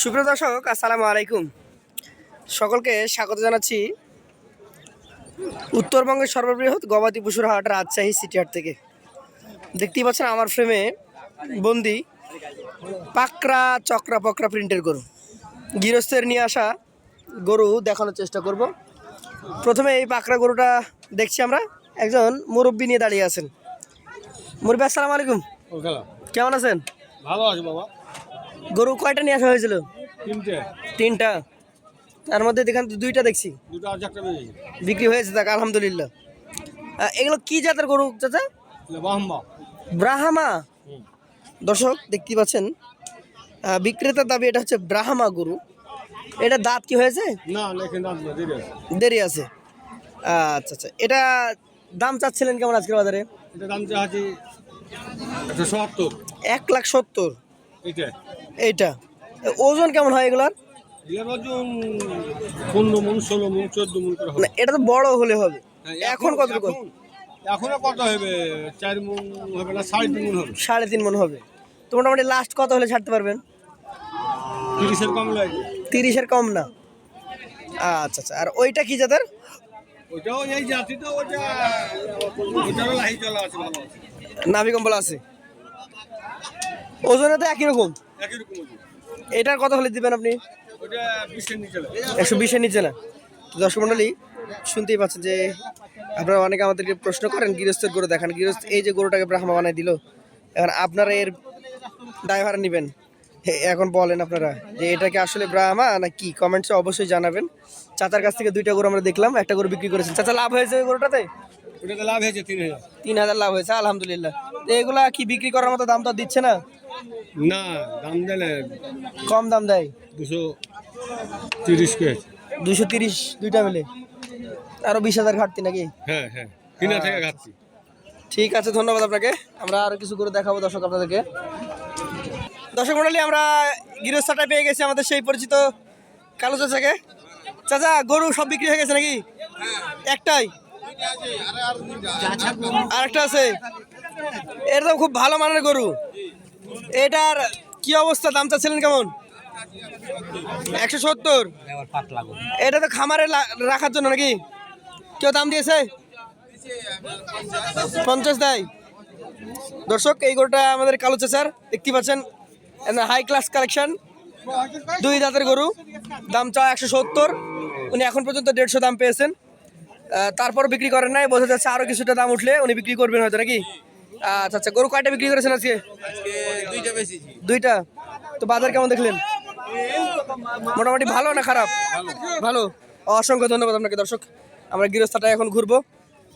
সুপ্রিয় দর্শক আসসালামু আলাইকুম। সকলকে স্বাগত জানাচ্ছি উত্তরবঙ্গের সর্ববৃহৎ গবাদি পশুর হাট রাজশাহী সিটি হাট থেকে। দেখতেই পাচ্ছেন আমার ফ্রেমে বন্দি পাকরা চক্রা পকরা প্রিন্টের গরু। গৃহস্থের নিয়ে আসা গরু দেখানোর চেষ্টা করব। প্রথমে এই পাকরা গরুটা দেখছি আমরা একজন মুরব্বী নিয়ে দাঁড়িয়ে আছেন। মুরব্বী আসসালামু আলাইকুম। কেমন আছেন? ভালো আছে বাবা। গরু কয়টা নিয়ে আসা হয়েছিল? তিনটা। তার মধ্যে দেখেন দুইটা দেখছি। বিক্রি হয়েছে দেখ আলহামদুলিল্লাহ। এগুলো কি জাতের গরু চাচা? ব্রাহ্মা। দর্শক দেখতে পাচ্ছেন বিক্রেতার দাবি এটা হচ্ছে ব্রাহ্মা গরু। এটা দাঁত কি হয়েছে? দেরি আছে। আচ্ছা আচ্ছা এটা দাম চাচ্ছিলেন কেমন আজকের বাজারে? এটা দাম এক লাখ সত্তর। এইটা। ওজন কেমন হয় এগুলার? পনেরো মন ষোলো মন চোদ্দ মন না এটা তো বড় হলে হবে। হ্যাঁ, এখন কত এখন- কত হবে? চার মন হবে না সাড়ে তিন মন হবে। সাড়ে তিন মন হবে। তো মোটামুটি লাস্ট কত হলে ছাড়তে পারবেন? তিরিশের কম লাগে। তিরিশের কম না। আচ্ছা আচ্ছা। আর ওইটা কি জাতের? ওইটাও এই ওটা ওটারও লাহি চলা আছে ভালো। আছে নাভি কম্বল আছে। ওজনে তো একই রকম? একই রকম ওজন। এটার কত হলে দিবেন আপনি? একশো বিশের নিচে না? তো দর্শক মণ্ডলী শুনতেই পাচ্ছেন যে আপনারা অনেকে আমাদেরকে প্রশ্ন করেন গৃহস্থের গরু দেখান। গৃহস্থ এই যে গরুটাকে ব্রাহ্মা বানাই দিল এখন আপনারা এর ড্রাইভার নেবেন। এখন বলেন আপনারা যে এটা কি আসলে ব্রাহ্মা না কি? কমেন্টসে অবশ্যই জানাবেন। চাচার কাছ থেকে দুইটা গরু আমরা দেখলাম একটা গরু বিক্রি করেছেন। চাচা লাভ হয়েছে ওই গরুটাতে? ওটাতে লাভ হয়েছে তিন হাজার। তিন হাজার লাভ হয়েছে আলহামদুলিল্লাহ। তো এগুলা কি বিক্রি করার মতো দাম তো দিচ্ছে না? না দাম দিলে কম দাম দেয়? দুশো তিরিশ কে দুশো তিরিশ দুইটা মিলে। আরও বিশ হাজার ঘাটতি নাকি? হ্যাঁ হ্যাঁ কিনা থেকে খাচ্ছি ঠিক আছে ধন্যবাদ আপনাকে। আমরা আরও কিছু করে দেখাবো দর্শক আপনাদেরকে। দর্শক মন্ডলী আমরা গৃহস্থাটায় পেয়ে গেছি আমাদের সেই পরিচিত কালো চাচাকে। চাচা গরু সব বিক্রি হয়ে গেছে নাকি? একটাই। আর একটা আছে। তো খুব ভালো মানের গরু। এটার কি অবস্থা? দাম চাচ্ছিলেন কেমন? একশো সত্তর। এটা তো খামারে রাখার জন্য নাকি? কেউ দাম দিয়েছে? পঞ্চাশ দেয়। দর্শক এই গরুটা আমাদের কালো চাচার দেখতে পাচ্ছেন হাই ক্লাস কালেকশন দুই দাঁতের গরু দাম চাও একশো সত্তর। উনি এখন পর্যন্ত দেড়শো দাম পেয়েছেন। তারপর বিক্রি করেন নাই বোঝা যাচ্ছে আরও কিছুটা দাম উঠলে উনি বিক্রি করবেন হয়তো নাকি? আচ্ছা আচ্ছা গরু কয়টা বিক্রি করেছেন আজকে? দুইটা তো বাজার কেমন দেখলেন? মোটামুটি ভালো না খারাপ? ভালো। অসংখ্য ধন্যবাদ আপনাকে দর্শক। আমরা গৃহস্থাটা এখন ঘুরবো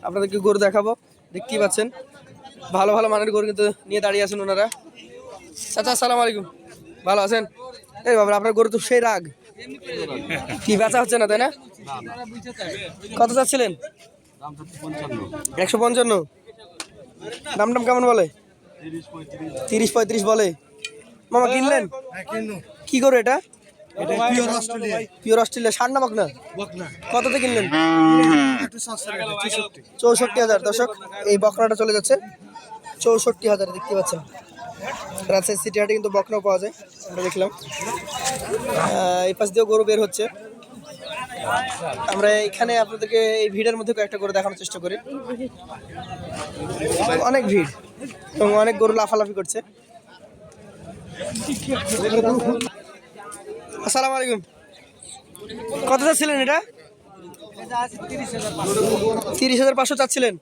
আপনাদেরকে গরু দেখাবো দেখতেই পাচ্ছেন। ভালো ভালো মানের গরু কিন্তু নিয়ে দাঁড়িয়ে আছেন ওনারা। চাচা আসসালামু আলাইকুম। ভালো আছেন? এই বাবা আপনার গরু তো সেই রাগ। কি বেচা হচ্ছে না তাই না? কত চাচ্ছিলেন? একশো পঞ্চান্ন? দাম টাম কেমন বলে? তিরিশ পঁয়ত্রিশ বলে। মামা কিনলেন? কি করো এটা? পিওর অস্ট্রেলিয়া ষাট নামক না কততে কিনলেন? চৌষট্টি। হাজার। দর্শক এই বকনাটা চলে যাচ্ছে। চৌষট্টি হাজার দেখতে পাচ্ছেন। রাজশাহী সিটি হাটে কিন্তু বকনাও পাওয়া যায় আমরা দেখলাম। এই পাশ দিয়েও গরু বের হচ্ছে। আমরা এখানে আপনাদেরকে এই ভিড়ের মধ্যে কয়েকটা গরু দেখানোর চেষ্টা করি। অনেক ভিড় এবং অনেক গরু লাফালাফি করছে। আসসালামু আলাইকুম। কত চাচ্ছিলেন এটা? তিরিশ হাজার পাঁচশো চাচ্ছিলেন।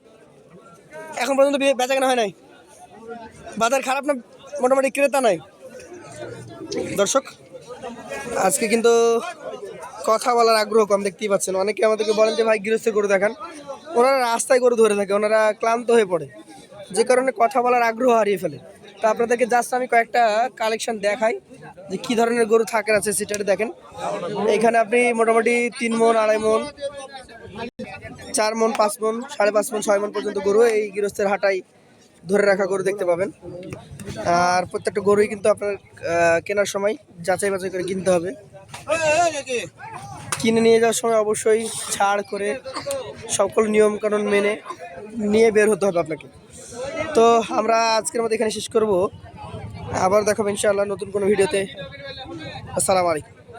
এখন পর্যন্ত বেচা কেনা হয় নাই। বাজার খারাপ না, মোটামুটি ক্রেতা নাই। দর্শক, আজকে কিন্তু কথা বলার আগ্রহ কম দেখতেই পাচ্ছেন। অনেকে আমাদেরকে বলেন যে, ভাই, গৃহস্থ গরু দেখান। ওনারা রাস্তায় গরু ধরে থাকে, ওনারা ক্লান্ত হয়ে পড়ে। যে কারণে কথা বলার আগ্রহ হারিয়ে ফেলে। তো আপনাদেরকে জাস্ট আমি কয়েকটা কালেকশন দেখাই, যে কি ধরনের গরু থাকার আছে সেটা দেখেন। এখানে আপনি মোটামুটি তিন মন, আড়াই মন, চার মন, পাঁচ মন, সাড়ে পাঁচ মন, ছয় মন পর্যন্ত গরু এই গৃহস্থের হাটাই ধরে রাখা গরু দেখতে পাবেন। আর প্রত্যেকটা গরুই কিন্তু আপনার কেনার সময় যাচাই বাছাই করে কিনতে হবে। কিনে নিয়ে যাওয়ার সময় অবশ্যই ছাড় করে সকল নিয়মকানুন মেনে নিয়ে বের হতে হবে আপনাকে। তো আমরা আজকের মতো এখানে শেষ করব। আবার দেখাবো ইনশাআল্লাহ নতুন কোনো ভিডিওতে। আসসালামু আলাইকুম।